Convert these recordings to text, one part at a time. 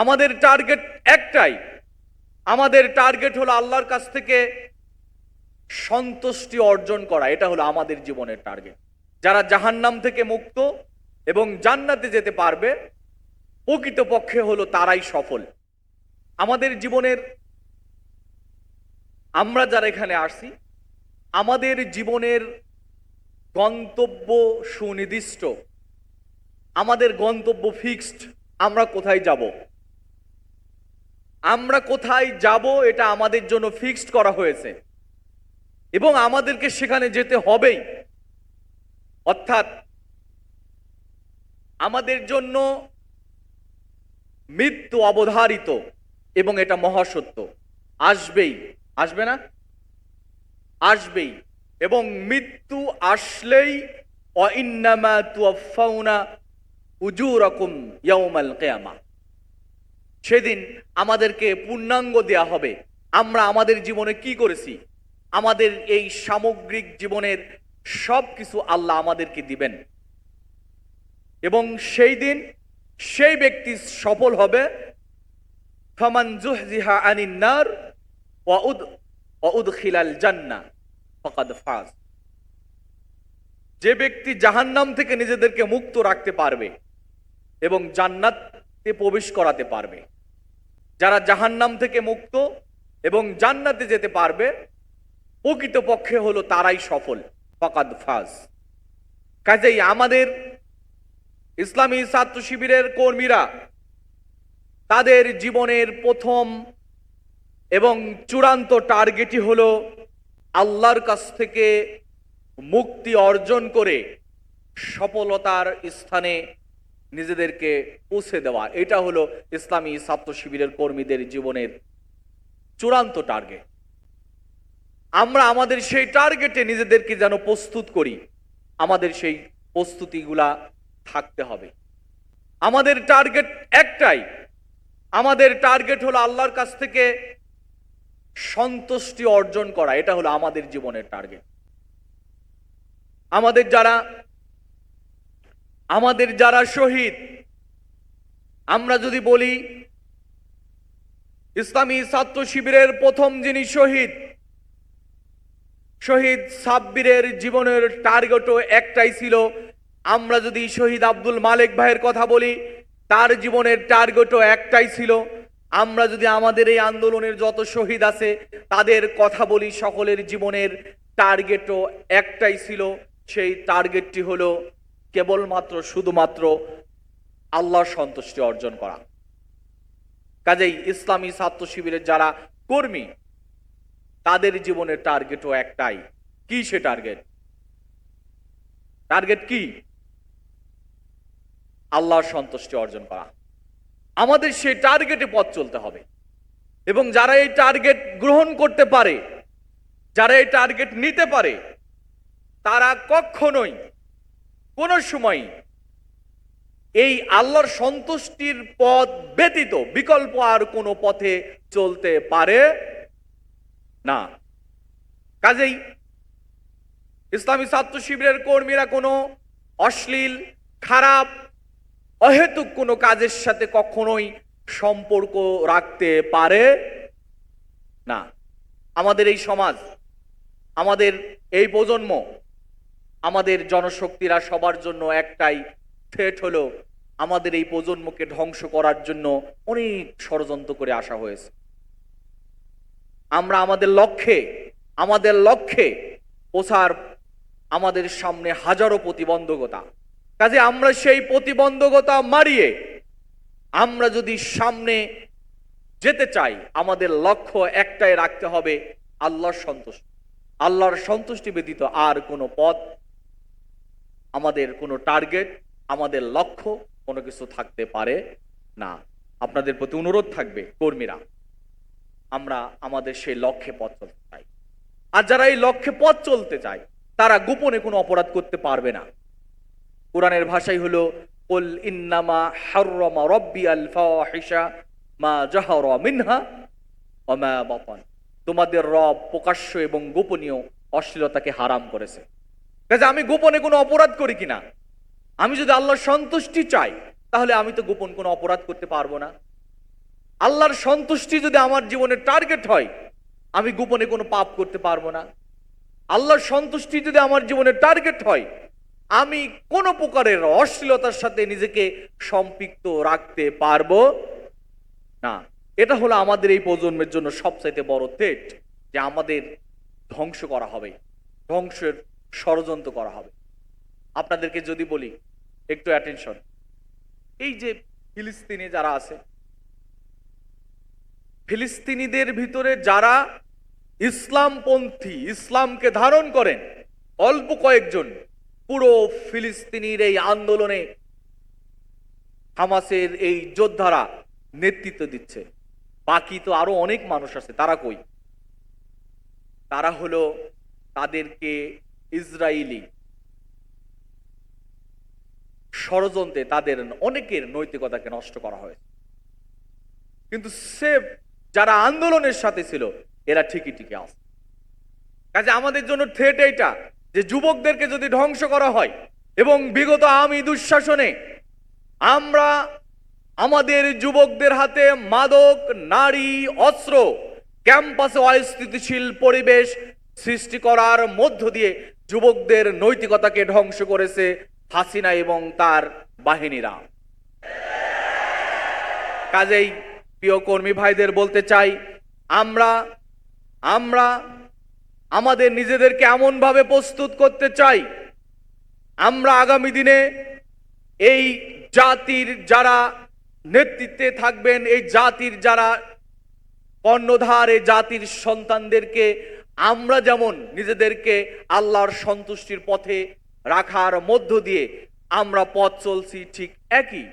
আমাদের টার্গেট একটাই। আমাদের টার্গেট হলো আল্লাহর কাছ থেকে সন্তুষ্টি অর্জন করা। এটা হলো আমাদের জীবনের টার্গেট যারা জাহান্নাম থেকে মুক্ত এবং জান্নাতে যেতে পারবে, প্রকৃতপক্ষে হলো তারাই সফল। আমাদের জীবনের, আমরা যারা এখানে আসি, আমাদের জীবনের গন্তব্য সুনির্দিষ্ট। আমাদের গন্তব্য ফিক্সড আমরা কোথায় যাব? আমরা কোথায় যাব এটা আমাদের জন্য ফিক্সড করা হয়েছে। এবং আমাদেরকে সেখানে যেতে হবেই। অর্থাৎ আমাদের জন্য মৃত্যু অবধারিত এবং এটা মহাসত্য। আসবেই। আসবে না? আসবেই। এবং মৃত্যু আসলেই অইন্নামা তুয়াফাউনা উজুরকুম ইয়াউমাল কিয়ামা। সেদিন আমাদেরকে পূর্ণাঙ্গ দেয়া হবে। আমরা আমাদের জীবনে কি করেছি? আমাদের এই সামগ্রিক জীবনের সব কিছু আল্লাহ আমাদেরকে দিবেন। এবং সেই দিন সেই ব্যক্তি সফল হবে। ফামান জুহজিহা আনিন নার ওয়াউদ ওয়াউদখিলাল জান্নাহ ফাকাদ ফাজ। যে ব্যক্তি জাহান্নাম থেকে নিজেদেরকে মুক্ত রাখতে পারবে এবং জান্নাতে প্রবেশ করাতে পারবে। যারা জাহান্নাম থেকে মুক্ত এবং জান্নাতে যেতে পারবে, প্রকৃতপক্ষে হলো তারাই সফল। ফকাদ ফাজ। কাজেই আমাদের ইসলামী ছাত্র শিবিরের কর্মীরা তাদের জীবনের প্রথম এবং চূড়ান্ত টার্গেটই হলো আল্লাহর কাছ থেকে মুক্তি অর্জন করে সফলতার স্থানে নিজেদেরকে পৌঁছে দেওয়া। এটা হলো ইসলামী ছাত্র শিবিরের কর্মীদের জীবনের চূড়ান্ত টার্গেট আমরা আমাদের সেই টার্গেটে নিজেদেরকে যেন প্রস্তুত করি, আমাদের সেই প্রস্তুতিগুলা থাকতে হবে। আমাদের টার্গেট একটাই। আমাদের টার্গেট হলো আল্লাহর কাছ থেকে সন্তুষ্টি অর্জন করা। এটা হলো আমাদের জীবনের টার্গেট আমাদের যারা আমাদের যারা শহীদ, আমরা যদি বলি ইসলামী ছাত্র শিবিরের প্রথম যিনি শহীদ শহীদ সাব্বিরের জীবনের টার্গেটও একটাই ছিল, আমরা যদি শহীদ আব্দুল মালেক ভাইয়ের কথা বলি, তার জীবনের টার্গেটও একটাই ছিল, আমরা যদি আমাদের এই আন্দোলনের যত শহীদ আছে, তাদের কথা বলি সকলের জীবনের টার্গেটও একটাই ছিল, সেই টার্গেটটি হলো কেবলমাত্র, শুধুমাত্র আল্লাহর সন্তুষ্টি অর্জন করা। কাজেই ইসলামী ছাত্র শিবিরের যারা কর্মী, তাদের জীবনের টার্গেটও একটাই। কি সে টার্গেট? টার্গেট কি? আল্লাহর সন্তুষ্টি অর্জন করা। আমাদের সেই টার্গেটে পথ চলতে হবে। এবং যারা এই টার্গেট গ্রহণ করতে পারে, যারা এই টার্গেট নিতে পারে, তারা কখনোই কোনো সময় এই আল্লাহর সন্তুষ্টির পথ ব্যতীত বিকল্প আর কোনো পথে চলতে পারে না। কাজেই ইসলামী ছাত্র শিবিরের কর্মীরা কোনো অশ্লীল, খারাপ, অহেতুক কোনো কাজের সাথে কখনোই সম্পর্ক রাখতে পারে না। আমাদের এই সমাজ, আমাদের এই প্রজন্ম আমাদের জনশক্তিরা সবার জন্য একটাই থ্রেট হলো আমাদের এই প্রজন্মকে ধ্বংস করার জন্য অনেক ষড়যন্ত্র করে আসা হয়েছে। আমরা আমাদের লক্ষ্যে আমাদের লক্ষ্যে পৌঁছার আমাদের সামনে হাজারো প্রতিবন্ধকতা। কাজে আমরা সেই প্রতিবন্ধকতা মারিয়ে আমরা যদি সামনে যেতে চাই, আমাদের লক্ষ্য একটাই রাখতে হবে আল্লাহর সন্তুষ্টি। আল্লাহর সন্তুষ্টি ব্যতীত আর কোনো পথ আমাদের কোনো টার্গেট আমাদের লক্ষ্য কোনো কিছু থাকতে পারে না। আপনাদের প্রতি অনুরোধ থাকবে, কর্মীরা, আমরা আমাদের সেই লক্ষ্যে পথ চলতে চাই। আর যারা এই লক্ষ্যে পথ চলতে চায়, তারা গোপনে কোনো অপরাধ করতে পারবে না। কোরআনের ভাষাই হলো ইন্নামা হাররামা রব্বি আল ফাওয়াহিশা মা জাহারা মিনহা ওয়া তোমাদের রব প্রকাশ্য এবং গোপনীয় অশ্লীলতাকে হারাম করেছে। কাজে আমি গোপনে কোনো অপরাধ করি কিনা? আমি যদি আল্লাহর সন্তুষ্টি চাই, তাহলে আমি তো গোপন কোনো অপরাধ করতে পারব না। আল্লাহর সন্তুষ্টি যদি আমার জীবনের টার্গেট হয়, আমি গোপনে কোনো পাপ করতে পারব না। আল্লাহর সন্তুষ্টি যদি আমার জীবনের টার্গেট হয়, আমি কোনো প্রকারের অশ্লীলতার সাথে নিজেকে সম্পৃক্ত রাখতে পারব না। এটা হলো আমাদের এই প্রজন্মের জন্য সবচাইতে বড় থ্রেট যে আমাদের ধ্বংস করা হবে। ধ্বংসের ষড়যন্ত্র করা হবে। আপনাদেরকে যদি বলি, একটু অ্যাটেনশন এই যে ফিলিস্তিনি যারা আছে, ফিলিস্তিনিদের ভিতরে যারা ইসলামপন্থী, ইসলামকে ধারণ করেন, অল্প কয়েকজন, পুরো ফিলিস্তিনির এই আন্দোলনে হামাসের এই যোদ্ধারা নেতৃত্ব দিচ্ছে। বাকি তো আরও অনেক মানুষ আছে, তারা কই? তারা হলো তাদেরকে ইসরায়েলি ষড়যন্ত্রে তাদের অনেকের নৈতিকতাকে নষ্ট করা হয়েছে। কিন্তু সে যারা আন্দোলনের সাথে ছিল, এরা ঠিকই ঠিকই আছে। কাজে আমাদের জন্য থ্রেট এইটা যে যুবকদেরকে যদি ধ্বংস করা হয় এবং বিগত আমি দুঃশাসনে আমরা আমাদের যুবকদের হাতে মাদক, নারী, অস্ত্র, ক্যাম্পাসে অস্থিতিশীল পরিবেশ সৃষ্টি করার মধ্য দিয়ে যুবকদের নৈতিকতাকে ধ্বংস করেছে হাসিনা এবং তার বাহিনীরা। কাজেই প্রিয় কর্মী ভাইদের বলতে চাই, আমরা আমরা আমাদের নিজেদেরকে এমনভাবে প্রস্তুত করতে চাই, আমরা আগামী দিনে এই জাতির যারা নেতৃত্বে থাকবেন, এই জাতির যারা কর্ণধার, এই জাতির সন্তানদেরকে আমরা যেমন নিজেদেরকে আল্লাহর সন্তুষ্টির পথে রাখার মধ্য দিয়ে আমরা পথ চলছি ঠিক একই,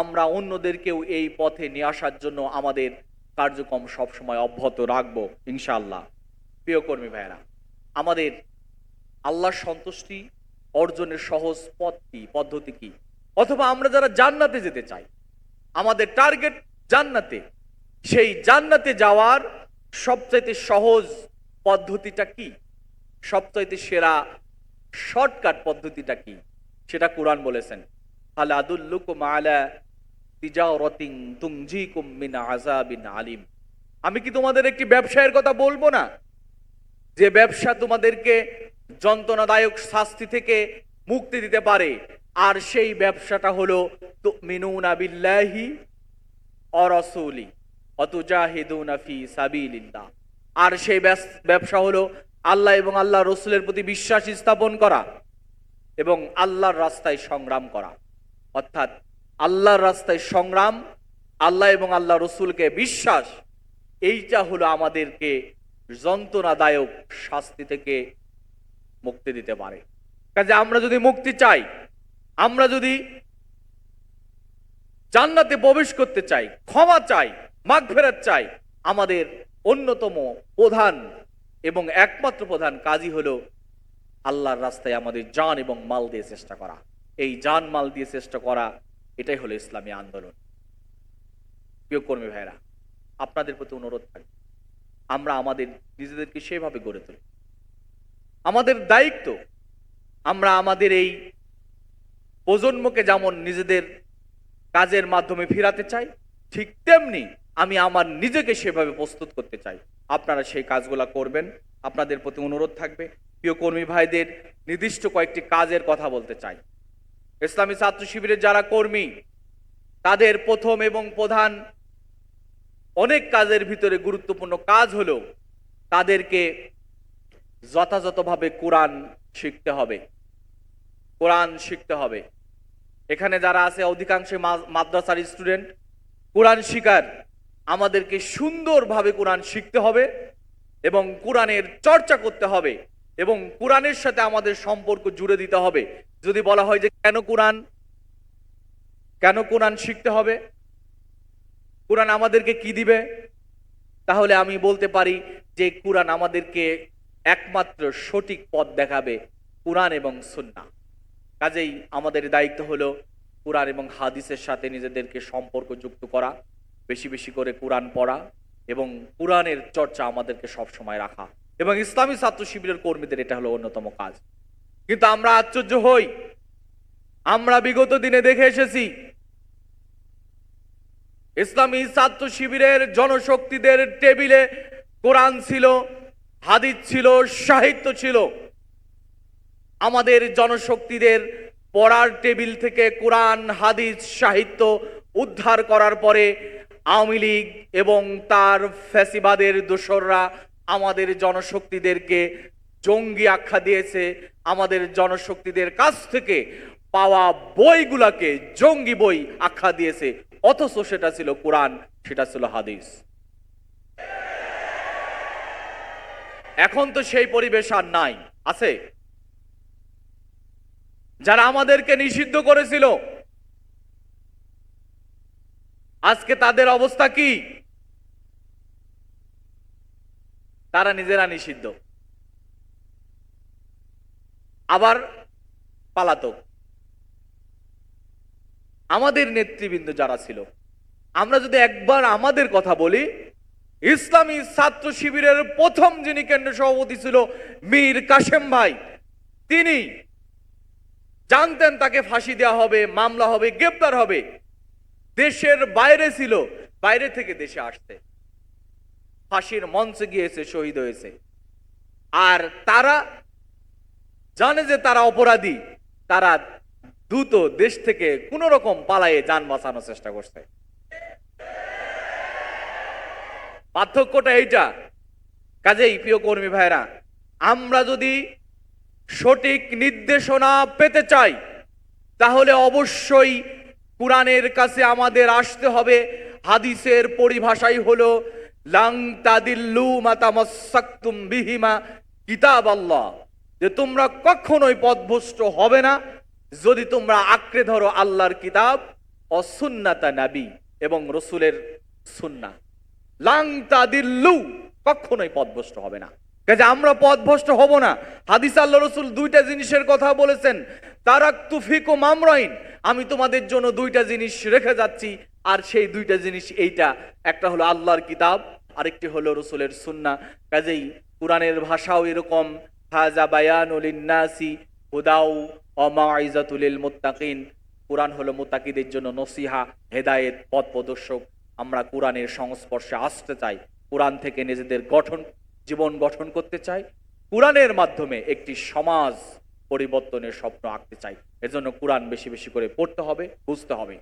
আমরা অন্যদেরকেও এই পথে নিয়ে আসার জন্য আমাদের কার্যক্রম সবসময় অব্যাহত রাখব, ইনশাআল্লাহ। প্রিয় কর্মী ভাইয়েরা, আমাদের আল্লাহর সন্তুষ্টি অর্জনের সহজ পথ কি, পদ্ধতি কি? অথবা আমরা যারা জান্নাতে যেতে চাই, আমাদের টার্গেট জান্নাতে, সেই জান্নাতে যাওয়ার সবচাইতে সহজ পদ্ধতিটা কি? সবচাইতে সেরা শর্টকাট পদ্ধতিটা কি? সেটা কোরআন বলেছেন। আলিম। আমি কি তোমাদের একটি ব্যবসায়ের কথা বলব না? যে ব্যবসা তোমাদেরকে যন্ত্রণাদায়ক শাস্তি থেকে মুক্তি দিতে পারে, আর সেই ব্যবসাটা হলো তুমিনুনা বিল্লাহি অরসুলি অতুজাহিদুনা ফি সাবিলিল্লাহ। আর সেই ব্যবসা হলো আল্লাহ এবং আল্লাহ রসুলের প্রতি বিশ্বাস স্থাপন করা এবং আল্লাহর রাস্তায় সংগ্রাম করা। অর্থাৎ আল্লাহর রাস্তায় সংগ্রাম, আল্লাহ এবং আল্লাহ রসুলকে বিশ্বাস, এইটা হলো আমাদেরকে যন্ত্রণাদায়ক শাস্তি থেকে মুক্তি দিতে পারে। কাজে আমরা যদি মুক্তি চাই, আমরা যদি জান্নাতে প্রবেশ করতে চাই, ক্ষমা চাই মাগ ফেরত চাই, আমাদের অন্যতম প্রধান এবং একমাত্র প্রধান কাজই হলো আল্লাহর রাস্তায় আমাদের জান এবং মাল দিয়ে চেষ্টা করা। এই জান মাল দিয়ে চেষ্টা করা, এটাই হলো ইসলামী আন্দোলন। প্রিয় কর্মী ভাইরা আপনাদের প্রতি অনুরোধ থাকবে, আমরা আমাদের নিজেদেরকে সেভাবে গড়ে তুলি। আমাদের দায়িত্ব, আমরা আমাদের এই প্রজন্মকে যেমন নিজেদের কাজের মাধ্যমে ফিরাতে চাই, ঠিক তেমনি আমি আমার নিজেকে সেভাবে প্রস্তুত করতে চাই। আপনারা সেই কাজগুলা করবেন। আপনাদের প্রতি অনুরোধ থাকবে। প্রিয় কর্মী ভাইদের নির্দিষ্ট কয়েকটি কাজের কথা বলতে চাই। ইসলামী ছাত্র শিবিরের যারা কর্মী, তাদের প্রথম এবং প্রধান অনেক কাজের ভিতরে গুরুত্বপূর্ণ কাজ হলো তাদেরকে যথাযথভাবে কোরআন শিখতে হবে। কোরআন শিখতে হবে। এখানে যারা আছে অধিকাংশ মাদ্রাসার স্টুডেন্ট। কোরআন শিকার আমাদেরকে সুন্দরভাবে কোরআন শিখতে হবে এবং কোরআনের চর্চা করতে হবে এবং কোরআনের সাথে আমাদের সম্পর্ক জুড়ে দিতে হবে। যদি বলা হয় যে কেন কোরআন? কেন কোরআন শিখতে হবে? কোরআন আমাদেরকে কি দিবে? তাহলে আমি বলতে পারি যে কোরআন আমাদেরকে একমাত্র সঠিক পথ দেখাবে কোরআন এবং সুন্না কাজেই আমাদের দায়িত্ব হলো কোরআন এবং হাদিসের সাথে নিজেদেরকে সম্পর্ক যুক্ত করা। বেশি বেশি করে কোরআন পড়া এবং কোরআনের চর্চা আমাদেরকে সব সময় রাখা এবং ইসলামী ছাত্র শিবিরের কর্মীদের এটা হলো অন্যতম কাজ। কিন্তু আমরা আশ্চর্য হই। আমরা বিগত দিনে দেখে এসেছি, ইসলামী ছাত্র শিবিরের জনশক্তিদের টেবিলে কোরআন ছিল, হাদিস ছিল, সাহিত্য ছিল। আমাদের জনশক্তিদের পড়ার টেবিল থেকে কোরআন, হাদিস, সাহিত্য উদ্ধার করার পরে আওয়ামী লীগ এবং তার ফ্যাসিবাদের দোসররা আমাদের জনশক্তিদেরকে জঙ্গি আখ্যা দিয়েছে, আমাদের জনশক্তিদের কাছ থেকে পাওয়া বইগুলাকে জঙ্গি বই আখ্যা দিয়েছে। অথচ সেটা ছিল কোরআন, সেটা ছিল হাদিস। এখন তো সেই পরিবেশ আর নাই, আছে? যারা আমাদেরকে নিষিদ্ধ করেছিল আজকে তাদের অবস্থা কি? তারা নিজেরা নিষিদ্ধ। আবার পালাতক আমাদের নেতৃবৃন্দ যারা ছিল, আমরা যদি একবার আমাদের কথা বলি, ইসলামী ছাত্র শিবিরের প্রথম যিনি কেন্দ্র সভাপতি ছিল মীর কাশেম ভাই, তিনি জানতেন তাকে ফাঁসি দেওয়া হবে, মামলা হবে, গ্রেপ্তার হবে। দেশের বাইরে ছিল, বাইরে থেকে দেশে আসতে ফাঁসির মঞ্চে গিয়েছে শহীদ হয়েছে। আর তারা জানে যে তারা অপরাধী, তারা দ্রুত দেশ থেকে কোন রকম পালায়ে যান বাঁচানোর চেষ্টা করছে। পার্থক্যটা এইটা। কাজেই প্রিয় কর্মী ভাইরা আমরা যদি সঠিক নির্দেশনা পেতে চাই, তাহলে অবশ্যই কোরআনের কাছে আমাদের আসতে হবে। হাদিসের পরিভাষাই হলো, লাং তাদিল্লু মাতামাসাক্তুম বিহিমা কিতাব আল্লাহ যে তোমরা কখনোই পথভ্রষ্ট হবে না, যদি তোমরা আঁকড়ে ধরো আল্লাহর কিতাব, অসুন্নাতা নাবি এবং রসুলের সুন্না লাং তাদিল্লু কখনোই পথভ্রষ্ট হবে না। কাজে আমরা পথভ্রষ্ট হব না। হাদিস আল্লাহ রসুল দুইটা জিনিসের কথা বলেছেন তারাক তুফিক ও মামরাইন আমি তোমাদের জন্য দুইটা জিনিস রেখে যাচ্ছি, আর সেই দুইটা জিনিস এইটা। একটা হলো আল্লাহর কিতাব, আরেকটি হলো রসুলের সুন্না। কাজেই কোরআনের ভাষাও এরকম, হাজা বায়ান নাসি হুদাউ অমাইজাতুলিল মুত্তাকিন কোরআন হলো মুত্তাকিদের জন্য নসিহা, হেদায়েত, পথ প্রদর্শক। আমরা কোরআনের সংস্পর্শে আসতে চাই, কোরআন থেকে নিজেদের গঠন, জীবন গঠন করতে চাই। কোরআনের মাধ্যমে একটি সমাজ পরিবর্তনের স্বপ্ন আঁকতে চাই। এজন্য কোরআন বেশি বেশি করে পড়তে হবে বুঝতে হবে।